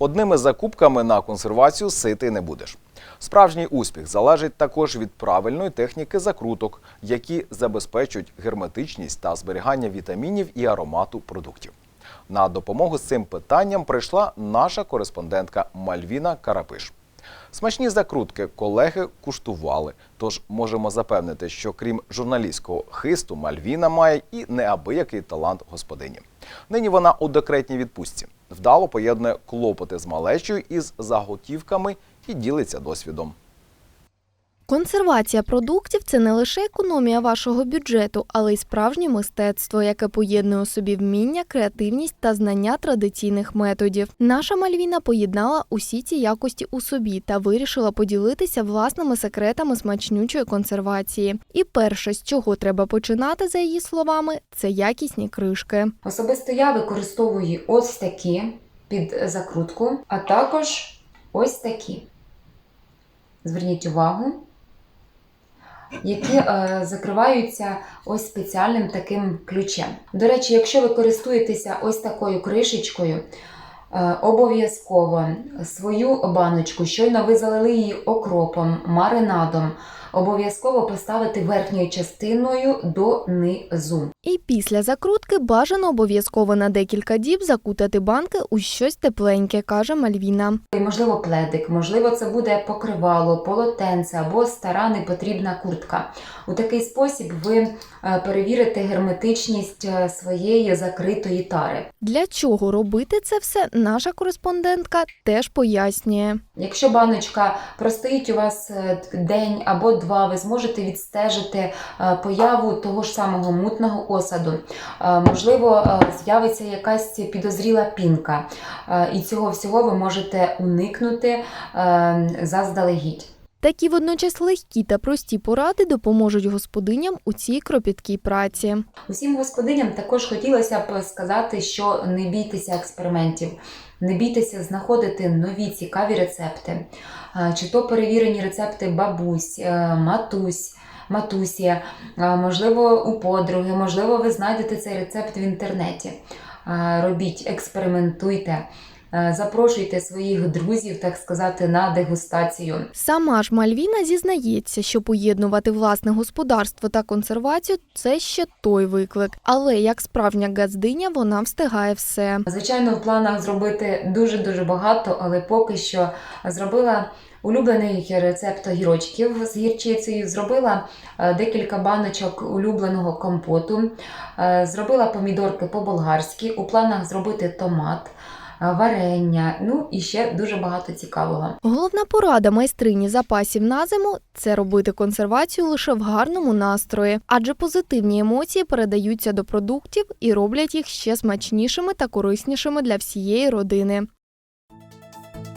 Одними закупками на консервацію сити не будеш. Справжній успіх залежить також від правильної техніки закруток, які забезпечують герметичність та зберігання вітамінів і аромату продуктів. На допомогу з цим питанням прийшла наша кореспондентка Мальвіна Карапиш. Смачні закрутки колеги куштували, тож можемо запевнити, що крім журналістського хисту, Мальвіна має і неабиякий талант господині. Нині вона у декретній відпустці. Вдало поєднує клопоти з малечою із заготівками і ділиться досвідом. Консервація продуктів це не лише економія вашого бюджету, але й справжнє мистецтво, яке поєднує у собі вміння, креативність та знання традиційних методів. Наша Мальвіна поєднала усі ці якості у собі та вирішила поділитися власними секретами смачнючої консервації. І перше, з чого треба починати, за її словами, це якісні кришки. Особисто я використовую ось такі під закрутку, а також ось такі. Зверніть увагу, які е, закриваються ось спеціальним таким ключем. До речі, якщо ви користуєтеся ось такою кришечкою, обов'язково свою баночку, щойно ви залили її окропом, маринадом, обов'язково поставити верхньою частиною донизу. І після закрутки бажано обов'язково на декілька діб закутати банки у щось тепленьке, каже Мальвіна. І, Можливо, пледик, можливо, це буде покривало, полотенце або стара непотрібна куртка. У такий спосіб ви е, перевірите герметичність е, своєї закритої тари. Для чого робити це все, наша кореспондентка теж пояснює. Якщо баночка простоїть у вас е, день або два, ви зможете відстежити е, появу того ж самого мутного осаду. Е, Можливо, з'явиться якась підозріла пінка, і цього всього ви можете уникнути заздалегідь. Такі водночас легкі та прості поради допоможуть господиням у цій кропіткій праці. Усім господиням також хотілося б сказати, що не бійтеся експериментів, не бійтеся знаходити нові цікаві рецепти, чи то перевірені рецепти бабусь, е, матусь. Матусі, можливо, у подруги, можливо, ви знайдете цей рецепт в інтернеті. Робіть, експериментуйте, запрошуйте своїх друзів, так сказати, на дегустацію. Сама ж Мальвіна зізнається, що поєднувати власне господарство та консервацію це ще той виклик. Але як справжня газдиня вона встигає все. Звичайно, в планах зробити дуже-дуже багато, але поки що зробила улюблений рецепт огірочків з гірчицею, зробила е, декілька баночок улюбленого компоту, е, зробила помідорки по-болгарськи, у планах зробити томат, е, варення, ну і ще дуже багато цікавого. Головна порада майстрині запасів на зиму це робити консервацію лише в гарному настрої, адже позитивні емоції передаються до продуктів і роблять їх ще смачнішими та кориснішими для всієї родини.